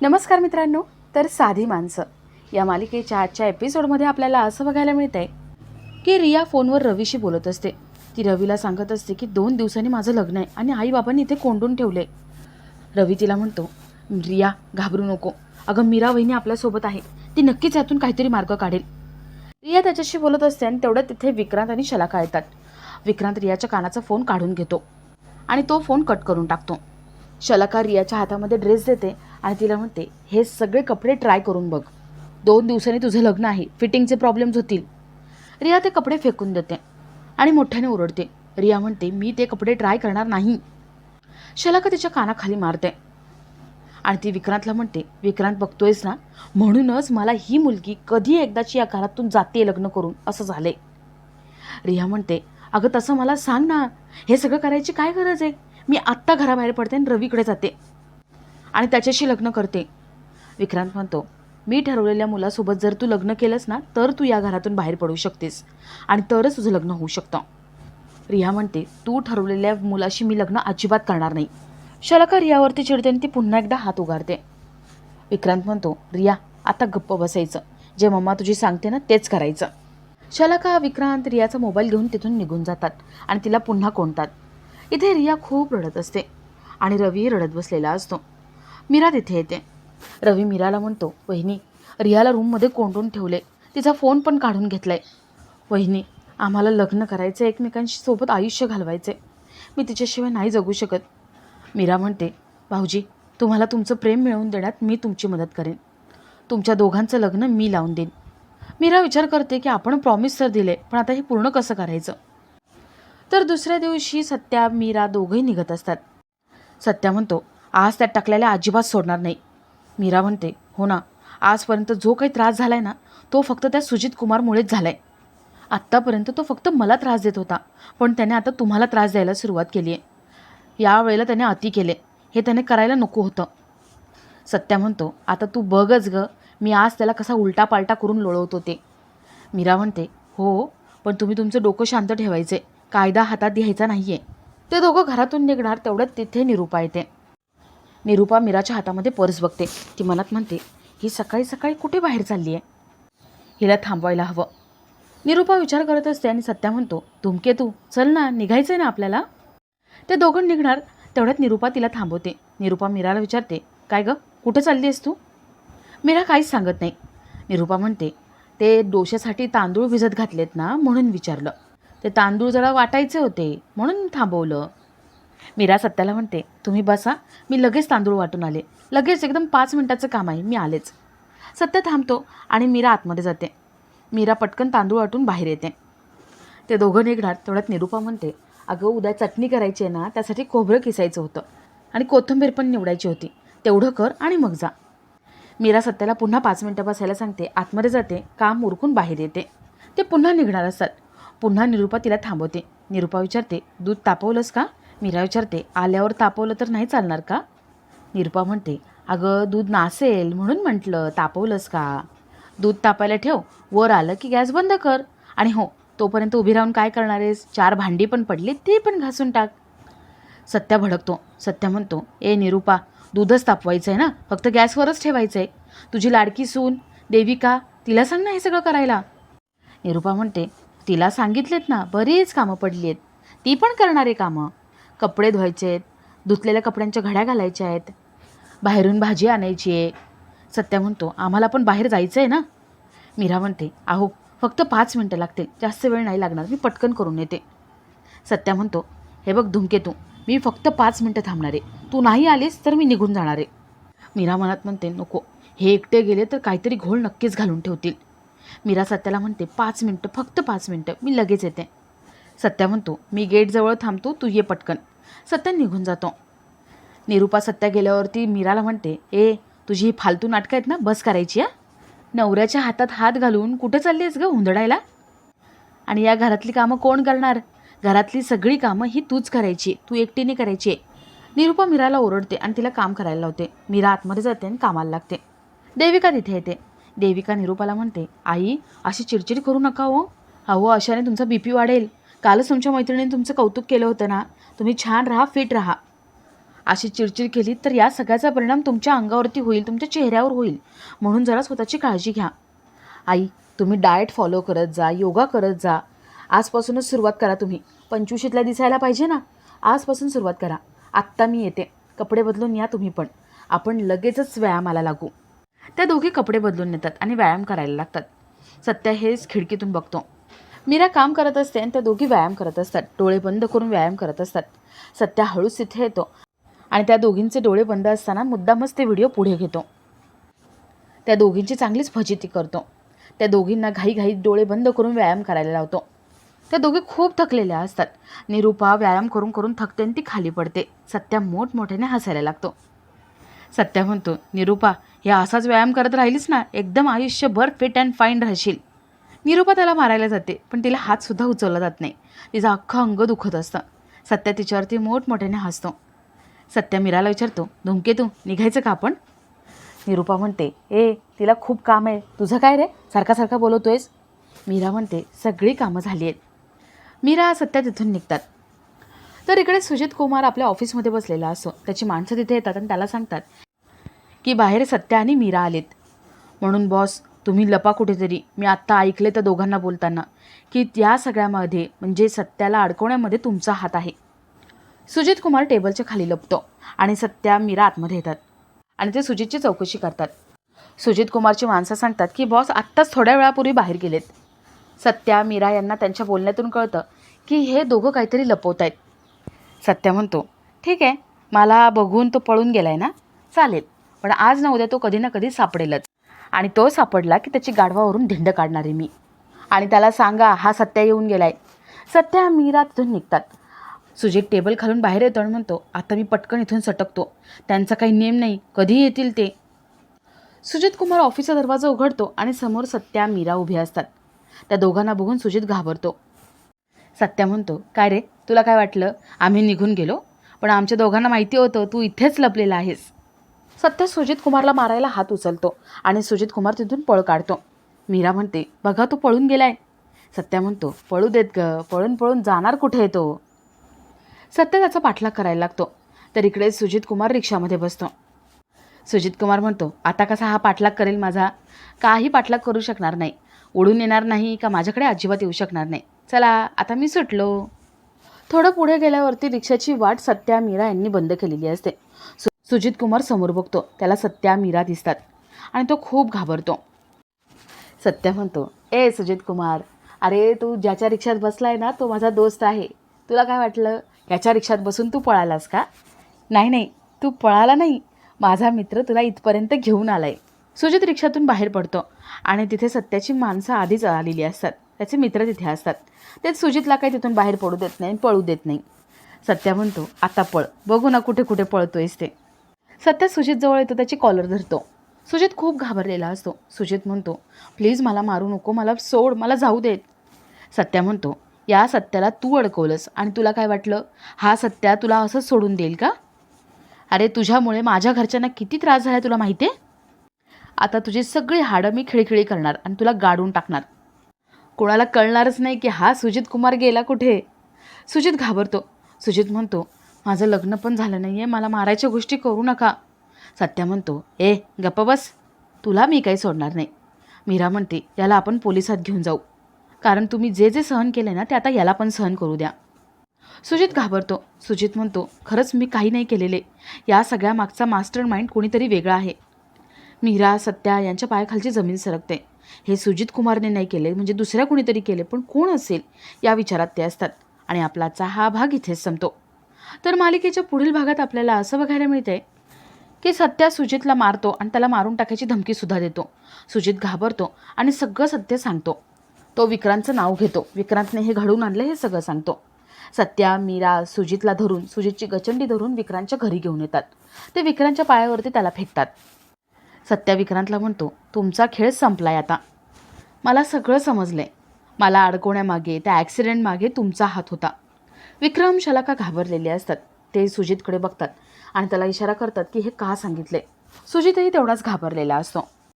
नमस्कार मित्रांनो तर साधी माणसं. या मालिकेच्या आजच्या एपिसोडमध्ये आपल्याला असं बघायला मिळतंय की रिया फोनवर रवीशी बोलत असते. ती रवीला सांगत असते की दोन दिवसांनी माझं लग्न आहे आणि आईबाबांनी इथे कोंडून ठेवले रवी तिला म्हणतो रिया घाबरू नको. अगं मीरा वहिनी आपल्यासोबत आहे. ती नक्कीच यातून काहीतरी मार्ग काढेल. रिया त्याच्याशी बोलत असते आणि तेवढ्यात तिथे विक्रांत आणि शलाका येतात. विक्रांत रियाच्या कानाचा फोन काढून घेतो आणि तो फोन कट करून टाकतो. शलाकार रियाच्या हातामध्ये ड्रेस देते आणि तिला म्हणते हे सगळे कपडे ट्राय करून बघ. दोन दिवसांनी तुझं लग्न आहे. फिटिंगचे प्रॉब्लेम्स होतील. रिया ते कपडे फेकून देते आणि मोठ्याने ओरडते. रिया म्हणते मी ते कपडे ट्राय करणार नाही. शलाका तिच्या कानाखाली मारते आणि ती विक्रांतला म्हणते विक्रांत बघतोयस ना? म्हणूनच मला ही मुलगी कधी एकदाची या घरातून जाते लग्न करून. असं झालंय. रिया म्हणते अगं तसं मला सांग ना. हे सगळं करायची काय गरज आहे? मी आत्ता घराबाहेर पडते आणि रवीकडे जाते. आणि त्याच्याशी लग्न करते. विक्रांत म्हणतो मी ठरवलेल्या मुलासोबत जर तू लग्न केलंस ना तर तू या घरातून बाहेर पडू शकतेस. आणि तरच तुझं लग्न होऊ शकतं. रिया म्हणते तू ठरवलेल्या मुलाशी मी लग्न अजिबात करणार नाही. शलाका रियावरती चिडते आणि ती पुन्हा एकदा हात उगारते. विक्रांत म्हणतो रिया आता गप्प बसायचं. जे मम्मा तुझी सांगते ना तेच करायचं. शलाका विक्रांत रियाचा मोबाईल घेऊन तिथून निघून जातात आणि तिला पुन्हा कोणतात. इथे रिया खूप रडत असते आणि रवी रडत बसलेला असतो. मीरा तिथे येते. रवी मीराला म्हणतो वहिनी रियाला रूममध्ये कोंडून ठेवले. तिचा फोन पण काढून घेतलाय. वहिनी आम्हाला लग्न करायचं एकमेकांशी सोबत आयुष्य घालवायचे मी तिच्याशिवाय नाही जगू शकत. मीरा म्हणते भाऊजी तुम्हाला तुमचं प्रेम मिळवून देण्यात मी तुमची मदत करेन. तुमच्या दोघांचं लग्न मी लावून देईन. मीरा विचार करते की आपण प्रॉमिस तर दिले पण आता हे पूर्ण कसं करायचं? तर दुसऱ्या दिवशी सत्या मीरा दोघंही निघत असतात. सत्या म्हणतो आज त्या टाकलेल्या अजिबात सोडणार नाही. मीरा म्हणते हो ना आजपर्यंत जो काही त्रास झालाय ना तो फक्त त्या सुजित कुमारमुळेच झालाय. आत्तापर्यंत तो फक्त मला त्रास देत होता पण त्याने आता तुम्हाला त्रास द्यायला सुरुवात केली आहे यावेळेला त्याने अति केले. हे त्याने करायला नको होतं. सत्या म्हणतो आता तू बघच ग मी आज त्याला कसा उलटा पालटा करून लोळवत होते मीरा म्हणते हो पण तुम्ही तुमचं डोकं शांत ठेवायचे. कायदा हातात घ्यायचा नाही आहे ते दोघं घरातून निघणार तेवढ्यात तिथे निरूपा येते. निरूपा मीराच्या हातामध्ये पर्स बघते. ती मनात म्हणते ही सकाळी सकाळी कुठे बाहेर चालली आहे हिला थांबवायला हवं. निरूपा विचार करत असते आणि सत्या म्हणतो धुमके तू चल ना निघायचं आहे ना आपल्याला? ते दोघं निघणार तेवढ्यात निरूपा तिला थांबवते. निरूपा मीराला विचारते काय गं कुठं चालली आहेस तू? मीरा काहीच सांगत नाही. निरूपा म्हणते ते डोश्यासाठी तांदूळ भिजत घातलेत ना म्हणून विचारलं. ते तांदूळ जरा वाटायचे होते म्हणून थांबवलं. मीरा सत्याला म्हणते तुम्ही बसा मी लगेच तांदूळ वाटून आले. लगेच एकदम पाच मिनिटाचं काम आहे मी आलेच. सत्य थांबतो आणि मीरा आतमध्ये जाते. मीरा पटकन तांदूळ वाटून बाहेर येते. ते दोघं निघणार तेवढ्यात निरूपा म्हणते अगं उद्या चटणी करायची आहे ना त्यासाठी खोबरं किसायचं होतं आणि कोथिंबीर पण निवडायची होती. तेवढं कर आणि मग जा. मीरा सत्याला पुन्हा पाच मिनटं बसायला सांगते आतमध्ये जाते काम उरकून बाहेर येते. ते पुन्हा निघणार असतात. पुन्हा निरूपा तिला थांबवते. निरूपा विचारते दूध तापवलंस का? मीरा विचारते आल्यावर तापवलं तर नाही चालणार का? निरूपा म्हणते अगं दूध नासेल म्हणून म्हटलं तापवलंस का? दूध तापायला ठेव वर आलं की गॅस बंद कर. आणि हो तोपर्यंत उभी राहून काय करणार आहेस? चार भांडी पण पडली ती पण घासून टाक. सत्या भडकतो. सत्या म्हणतो ए निरूपा दूधच तापवायचं आहे ना? फक्त गॅसवरच ठेवायचं आहे तुझी लाडकी सून देविका तिला सांग ना हे सगळं करायला. निरूपा म्हणते तिला सांगितलेत ना बरीच कामं पडली आहेत ती पण करणारे कामं. कपडे धुवायचे आहेत धुतलेल्या कपड्यांच्या घड्या घालायच्या आहेत. बाहेरून भाजी आणायची आहे. सत्या म्हणतो आम्हाला पण बाहेर जायचं आहे ना? मीरा म्हणते आहो फक्त पाच मिनटं लागतील. जास्त वेळ नाही लागणार. मी पटकन करून येते. सत्या म्हणतो हे बघ धुमके तू. मी फक्त पाच मिनटं थांबणार आहे. तू नाही आलीस तर मी निघून जाणार आहे. मीरा मनात म्हणते नको. हे एकटे गेले तर काहीतरी घोळ नक्कीच घालून ठेवतील. मीरा सत्याला म्हणते पाच मिनटं फक्त पाच मिनटं मी लगेच येते. सत्या म्हणतो मी गेटजवळ थांबतो तू ये पटकन. सत्या निघून जातो. निरूपा सत्या गेल्यावरती मीराला म्हणते ए तुझी ही फालतू नाटकं आहेत ना बस करायची आ नवऱ्याच्या हातात हात घालून कुठे चालली आहेस ग हुंदडायला आणि या घरातली कामं कोण करणार? घरातली सगळी कामं ही तूच करायची तू एकटीने करायची. आहे निरूपा मीराला ओरडते आणि तिला काम करायला लावते. मीरा आतमध्ये जाते आणि कामाला लागते. देविका तिथे येते. देविका निरूपाला म्हणते आई अशी चिडचिड करू नका हो. अहो अशाने तुमचा बी पी वाढेल. कालच तुमच्या मैत्रिणीने तुमचं कौतुक केलं होतं ना. तुम्ही छान राहा फिट राहा. अशी चिडचिड केली तर या सगळ्याचा परिणाम तुमच्या अंगावरती होईल तुमच्या चेहऱ्यावर होईल. म्हणून जरा स्वतःची काळजी घ्या. आई तुम्ही डाएट फॉलो करत जा योगा करत जा. आजपासूनच सुरुवात करा तुम्ही. पंचवीशीतला दिसायला पाहिजे ना. आजपासून सुरुवात करा. आत्ता मी येते. कपडे बदलून या तुम्ही पण. आपण लगेचच व्यायामाला लागू. त्या दोघी कपडे बदलून नेतात आणि व्यायाम करायला लागतात. सत्या हेच खिडकीतून बघतो. मीरा काम करत असते आणि त्या दोघी व्यायाम करत असतात. डोळे बंद करून व्यायाम करत असतात. सत्या हळूच तिथे येतो आणि त्या दोघींचे डोळे बंद असताना मुद्दामच ते व्हिडिओ पुढे घेतो. त्या दोघींची चांगलीच फजिती करतो. त्या दोघींना घाईघाईत डोळे बंद करून व्यायाम करायला लावतो. त्या दोघी खूप थकलेल्या असतात. निरूपा व्यायाम करून करून थकते आणि ती खाली पडते. सत्या मोठमोठ्याने हसायला लागतो. सत्या म्हणतो निरूपा हे असाच व्यायाम करत राहिलीस ना एकदम आयुष्यभर फिट अँड फाईन राहशील. निरूपा त्याला मारायला जाते पण तिला हातसुद्धा उचलला जात नाही. तिचं अख्खं अंग दुखत असतं. सत्या तिच्यावरती मोठमोठ्याने हसतो. सत्या मीराला विचारतो धुमके तू निघायचं का आपण? निरूपा म्हणते ए तिला खूप काम आहे. तुझं काय रे? सारखा सारखा बोलवतोयस मीरा म्हणते सगळी कामं झाली आहेत. मीरा सत्या तिथून निघतात. तर इकडे सुजित कुमार आपल्या ऑफिसमध्ये बसलेला असतो. त्याची माणसं तिथे येतात आणि त्याला सांगतात की बाहेर सत्या आणि मीरा आलेत. म्हणून बॉस तुम्ही लपा कुठेतरी. मी आत्ता ऐकले त्या दोघांना बोलताना की त्या सगळ्यामध्ये म्हणजे सत्याला अडकवण्यामध्ये तुमचा हात आहे. सुजित कुमार टेबलच्या खाली लपतो आणि सत्या मीरा आतमध्ये येतात आणि ते सुजितची चौकशी करतात. सुजित कुमारची माणसं सांगतात की बॉस आत्ताच थोड्या वेळापूर्वी बाहेर गेलेत. सत्या मीरा यांना त्यांच्या बोलण्यातून कळतं की हे दोघं काहीतरी लपवत आहेत सत्या म्हणतो ठीक आहे मला बघून तो पळून गेला आहे ना चालेल. पण आज ना उद्या तो कधी ना कधी सापडेलच. आणि तो सापडला की त्याची गाढवावरून धिंड काढणार आहे मी. आणि त्याला सांगा हा सत्या येऊन गेलाय. सत्या मीरा तिथून निघतात. सुजित टेबल खालून बाहेर येतो आणि म्हणतो आता मी पटकन इथून सटकतो. त्यांचा काही नेम नाही. कधी येतील ते? सुजित कुमार ऑफिसचा दरवाजा उघडतो आणि समोर सत्या मीरा उभी असतात. त्या दोघांना बघून सुजित घाबरतो. सत्या म्हणतो काय रे तुला काय वाटलं? आम्ही निघून गेलो. पण आमच्या दोघांना माहिती होतं तू इथेच लपलेला आहेस. सत्य सुजित कुमारला मारायला हात उचलतो आणि सुजित कुमार तिथून पळ काढतो. मीरा म्हणते बघा तो पळून गेलाय. सत्या म्हणतो पळू देत ग पळून पळून जाणार कुठे येतो सत्य त्याचा पाठलाग करायला लागतो. तर इकडे सुजित कुमार रिक्षामध्ये बसतो. सुजित कुमार म्हणतो आता कसा हा पाठलाग करेल माझा? काही पाठलाग करू शकणार नाही. उडून येणार नाही का माझ्याकडे? अजिबात येऊ शकणार नाही. चला आता मी सुटलो. थोडं पुढे गेल्यावरती रिक्षाची वाट सत्या मीरा यांनी बंद केलेली असते. सु सुजित कुमार समोर बघतो. त्याला सत्या मीरा दिसतात. आणि तो खूप घाबरतो. सत्या म्हणतो ए सुजित कुमार अरे तू ज्याच्या रिक्षात बसला आहे ना तो माझा दोस्त आहे. तुला काय वाटलं? याच्या रिक्षात बसून तू पळालास का? नाही नाही तू पळाला नाही. माझा मित्र तुला इथपर्यंत घेऊन आला आहे सुजित रिक्षातून बाहेर पडतो. आणि तिथे सत्याची माणसं आधीच आलेली असतात. त्याचे मित्र तिथे असतात. ते सुजितला काही तिथून बाहेर पडू देत नाही पळू देत नाही. सत्या म्हणतो आता पळ. बघू ना कुठे कुठे पळतोयस ते. सत्या सुजितजवळ येतो त्याची कॉलर धरतो. सुजित खूप घाबरलेला असतो. सुजित म्हणतो प्लीज मला मारू नको. मला सोड. मला जाऊ देत सत्या म्हणतो या सत्याला तू अडकवलंस आणि तुला काय वाटलं? हा सत्या तुला असंच सोडून देईल का? अरे तुझ्यामुळे माझ्या घरच्यांना किती त्रास झाला तुला माहिती आहे आता तुझी सगळी हाडं मी खिळखिळी करणार आणि तुला गाडून टाकणार. कोणाला कळणारच नाही की हा सुजित कुमार गेला कुठे? सुजित घाबरतो. सुजित म्हणतो माझं लग्न पण झालं नाही आहे मला मारायच्या गोष्टी करू नका. सत्या म्हणतो ए गप्प बस. तुला मी काही सोडणार नाही. मीरा म्हणते याला आपण पोलिसात घेऊन जाऊ. कारण तुम्ही जे जे सहन केले ना ते आता याला पण सहन करू द्या. सुजित घाबरतो. सुजित म्हणतो खरंच मी काही नाही केलेले. या सगळ्या मागचा मास्टर माइंड कोणीतरी वेगळा आहे. मीरा सत्या यांच्या पायाखालची जमीन सरकते. हे सुजित कुमारने नाही केले म्हणजे दुसऱ्या कुणीतरी केले पण कोण असेल या विचारात ते असतात. आणि आपलाचा हा भाग इथेच संपतो. तर मालिकेच्या पुढील भागात आपल्याला असं बघायला मिळते की सत्या सुजितला मारतो आणि त्याला मारून टाकायची धमकीसुद्धा देतो. सुजित घाबरतो आणि सगळं सत्य सांगतो. तो विक्रांतचं नाव घेतो. विक्रांतने हे घडवून आणलं हे सगळं सांगतो. सत्या मीरा सुजितला धरून सुजितची गचंडी धरून विक्रांतच्या घरी घेऊन येतात. ते विक्रांतच्या पायावरती त्याला फेकतात. सत्या विक्रांतला म्हणतो तुमचा खेळ संपलाय आता. मला सगळं समजलंय. मला अडकवण्यामागे त्या ॲक्सिडेंटमागे तुमचा हात होता. विक्रम शलाका घाबरलेले असतात. ते सुजितकडे बघतात आणि त्याला इशारा करतात की हे का सांगितले सुजितही तेवढाच घाबरलेला असतो.